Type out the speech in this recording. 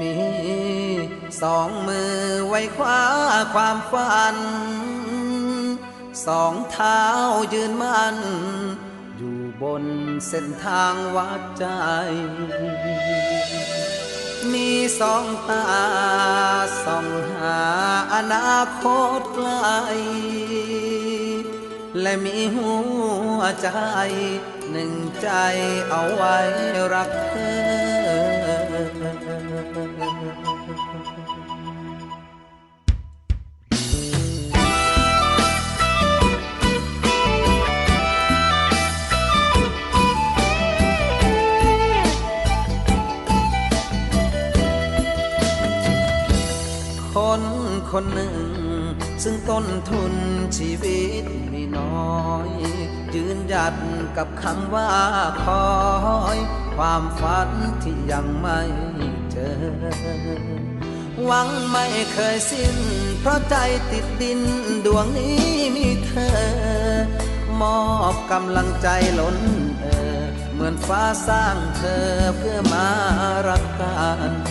มีสองมือไว้คว้าความฝัน สองเท้ายืนมั่น อยู่บนเส้นทางวัดใจ มีสองตาส่องหาอนาคตไกล และมีหัวใจหนึ่งใจเอาไว้รัก คนคนหนึ่ง ซึ่งต้นทุนชีวิตมีน้อย ยัดกับคำว่าคอย ความฝันที่ยังไม่เจอ หวังไม่เคยสิ้น เพราะใจติดดินดวงนี้มีเธอ มอบกำลังใจล้นเออ เหมือนฟ้าสร้างเธอเพื่อมารักกัน